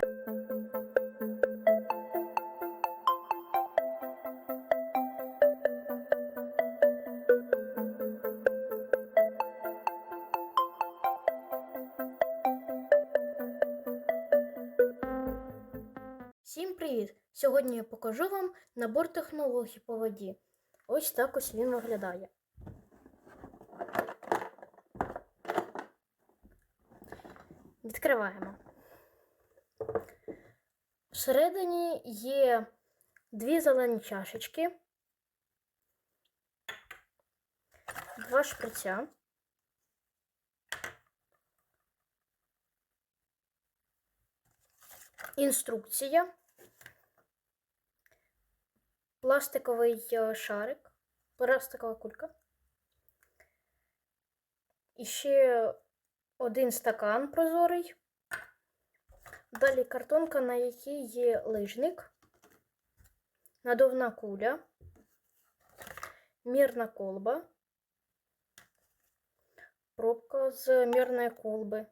Всім привіт! Сьогодні я покажу вам набор технологій по воді. Ось так ось він виглядає. Відкриваємо. Всередині є дві зелені чашечки, два шприця. Інструкція. Пластиковий е, шарик, пластикова кулька. І ще один стакан прозорий. Далі картонка, на якій є лижник, надувна куля, мірна колба, пробка з мірної колби.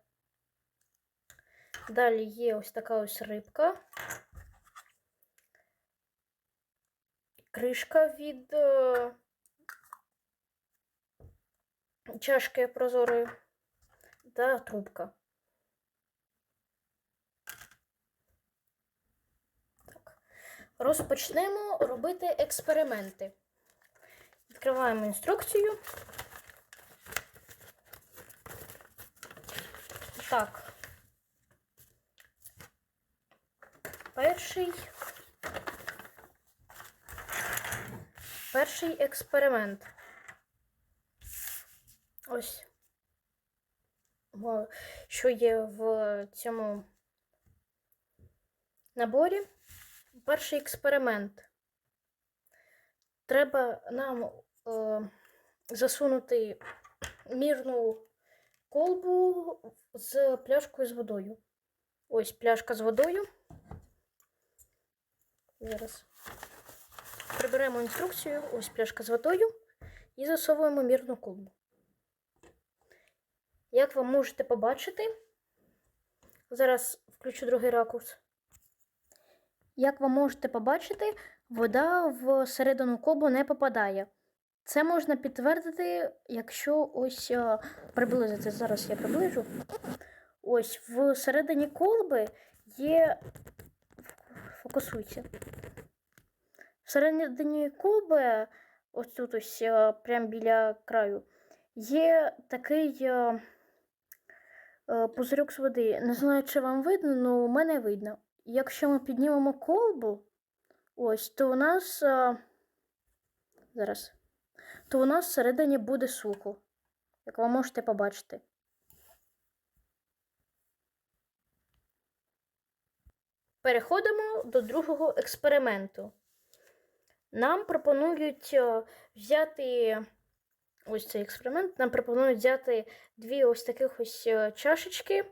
Далі є ось така ось рибка. Кришка від е, чашки прозорої та трубка. Розпочнемо робити експерименти. Відкриваємо інструкцію. Так. Перший. Перший експеримент. Ось. Що є в цьому наборі? Перший експеримент. Треба нам е, засунути мірну колбу з пляшкою з водою. Ось пляшка з водою. Зараз приберемо інструкцію, ось пляшка з водою і засовуємо мірну колбу. Як ви можете побачити, зараз включу другий ракурс. Як ви можете побачити, вода в середину колбу не попадає. Це можна підтвердити, якщо ось приблизити. Зараз я приближу. Ось в середині колби є. Фокусуйся. Всередині колби, ось тут ось е, прямо біля краю, є такий е, е, пузирьок з води. Не знаю, чи вам видно, але у мене видно. Якщо ми піднімемо колбу, ось, то у нас е, зараз, то у нас всередині буде сухо, як ви можете побачити. Переходимо до другого експерименту. Нам пропонують взяти ось цей експеримент. Нам пропонують взяти дві ось таких ось чашечки.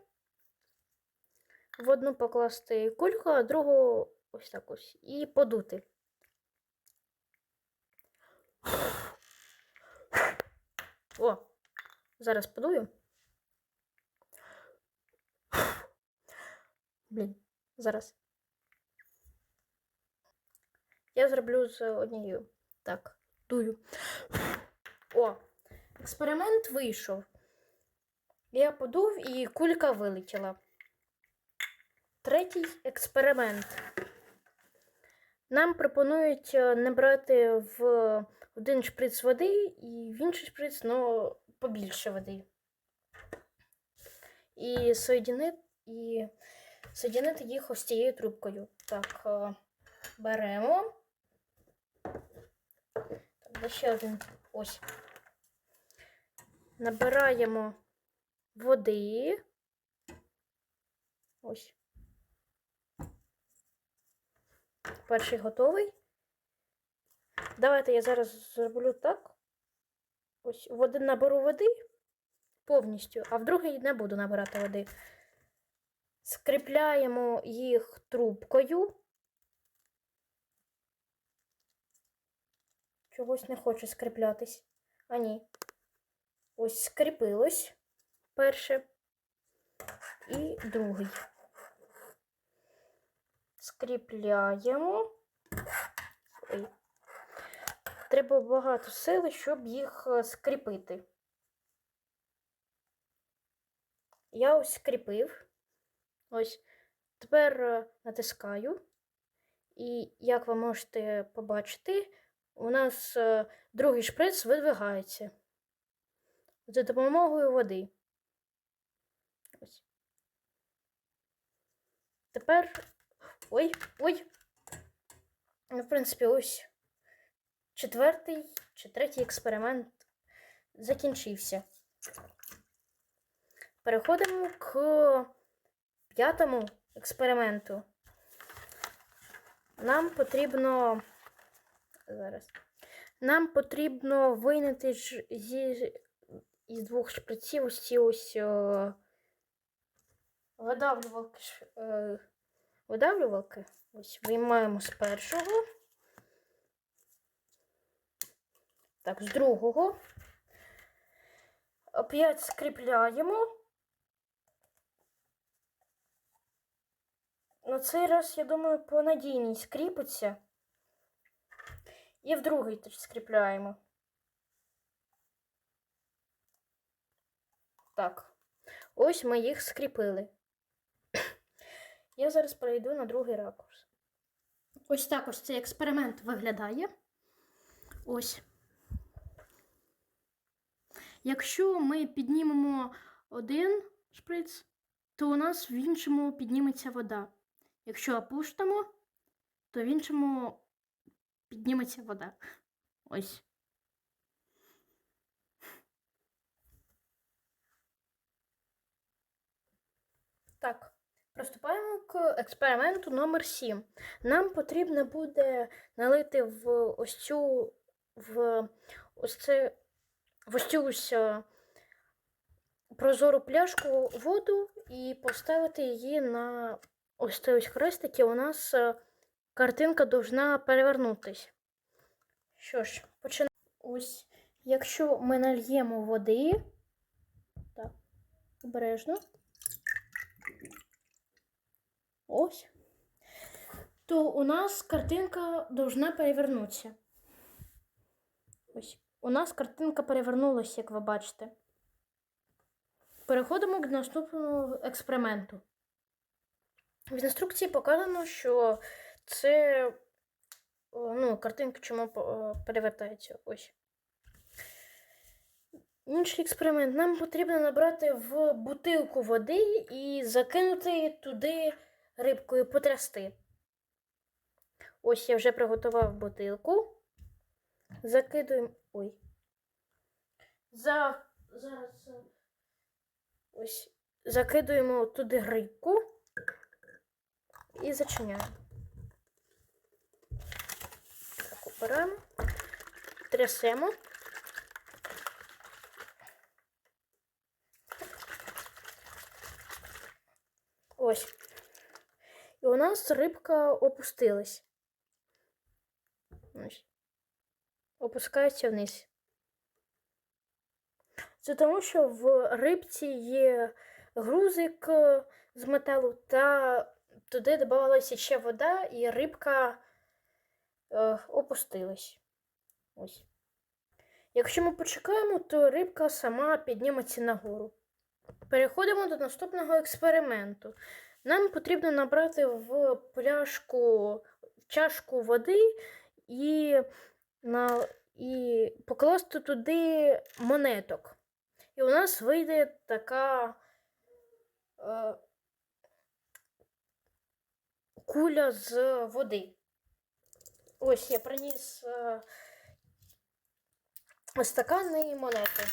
В одну покласти кульку, а другу ось так ось. І подути. О, зараз подую. Блін, зараз. Я зроблю з однією. Так, дую. О, експеримент вийшов. Я подув і кулька вилетіла. Третій експеримент. Нам пропонують е, набрати в один шприц води і в інший шприц, ну, побільше води. І соєдинити, і соєдинити їх ось цією трубкою. Так, е, беремо. Так, ще один. Ось. Набираємо води. Ось. Перший готовий. Давайте я зараз зроблю так. Ось в один наберу води повністю, а в другий не буду набирати води. Скріпляємо їх трубкою. Чогось не хоче скріплятись. А ні. Ось скріпилось перше і другий. Скріпляємо. Ой. Треба багато сили, щоб їх е, скріпити. Я ось скріпив. Ось. Тепер е, натискаю. І як ви можете побачити, у нас е, другий шприц видвигається за допомогою води. Ось. Тепер. Ой, ой. Ну, в принципі, ось четвертий чи третій експеримент закінчився. Переходимо к п'ятому експерименту. Нам потрібно. Зараз. Нам потрібно вийняти ж зі, із двох шприців ось ці ось о, ш- Е, видавлювалки. Ось виймаємо з першого. Так, з другого. Опять скріпляємо. На цей раз, я думаю, по надійність кріпиться. І в другий теж скріпляємо. Так. Ось ми їх скріпили. Я зараз перейду на другий ракурс. Ось так ось цей експеримент виглядає. Ось. Якщо ми піднімемо один шприц, то у нас в іншому підніметься вода. Якщо опустимо, то в іншому підніметься вода. Ось. Так, приступаємо к експерименту номер 7. Нам потрібно буде налити в ось цю в ось це в ось цю ось е, прозору пляшку воду і поставити її на ось цей ось хрестик, і у нас е, картинка должна перевернутись. Що ж, починаємо. Ось, якщо ми нальємо води, так, обережно. Ось. То у нас картинка должна перевернутися. Ось. У нас картинка перевернулася, як ви бачите. Переходимо до наступного експерименту. В інструкції показано, що це ну, картинка чому перевертається. Ось. Інший експеримент. Нам потрібно набрати в бутилку води і закинути туди рибкою потрясти. Ось я вже приготував бутилку. Закидуємо. Ой. За... Зараз. е, Ось. Закидуємо туди рибку і зачиняємо. Так, оберемо. Трясемо. Ось. І у нас рибка опустилась. Ось. Опускається вниз. Це тому, що в рибці є грузик е, з металу, та туди додавалася ще вода, і рибка е, опустилась. Ось. Якщо ми почекаємо, то рибка сама підніметься нагору. Переходимо до наступного експерименту. Нам потрібно набрати в пляшку, в чашку води і, на, і покласти туди монеток. І у нас вийде така е, куля з води. Ось я приніс е, стакани і монети.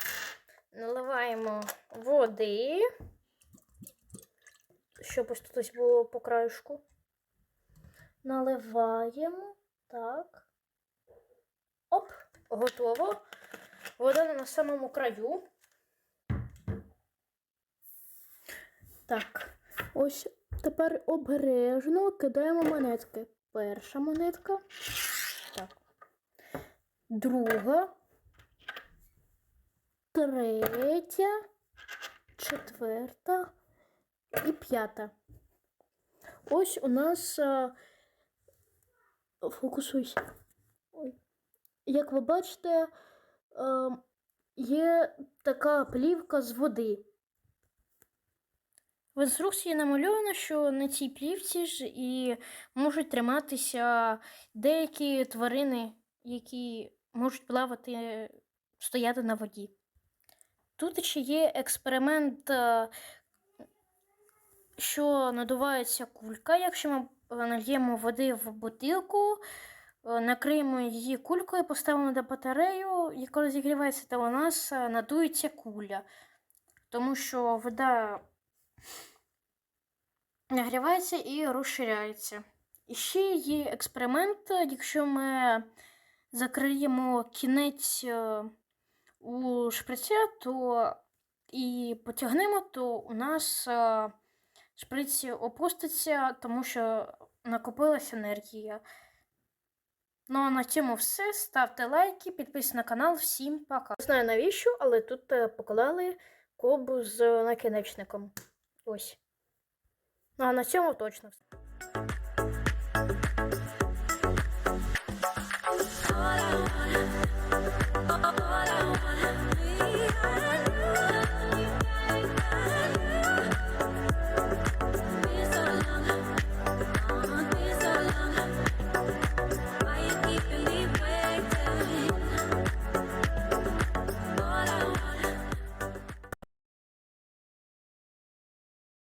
Наливаємо води, щоб ось тут ось було по краюшку. Наливаємо. Так. Оп, готово. Вода на самому краю. Так, ось тепер обережно кидаємо монетки. Перша монетка. Так. Друга. Третя. Четверта і п'ята. Ось у нас а, Фокусуйся. Ой. Як ви бачите, е, є така плівка з води. В інструкції намальовано, що на цій плівці ж і можуть триматися деякі тварини, які можуть плавати, стояти на воді. Тут ще є експеримент, е, що надувається кулька. Якщо ми е, нальємо води в бутилку, е, накриємо її кулькою, поставимо на батарею, і коли зігрівається, то у нас е, надується куля. Тому що вода нагрівається і розширяється. І ще є експеримент, якщо ми закриємо кінець у шприця, то і потягнемо, то у нас е, опуститься, тому що накопилася енергія. Ну а на цьому все. Ставте лайки, підписуйтесь на канал. Всім пока. Не знаю навіщо, але тут е, поклали кобу з накінечником. Ось. Ну а на цьому точно все.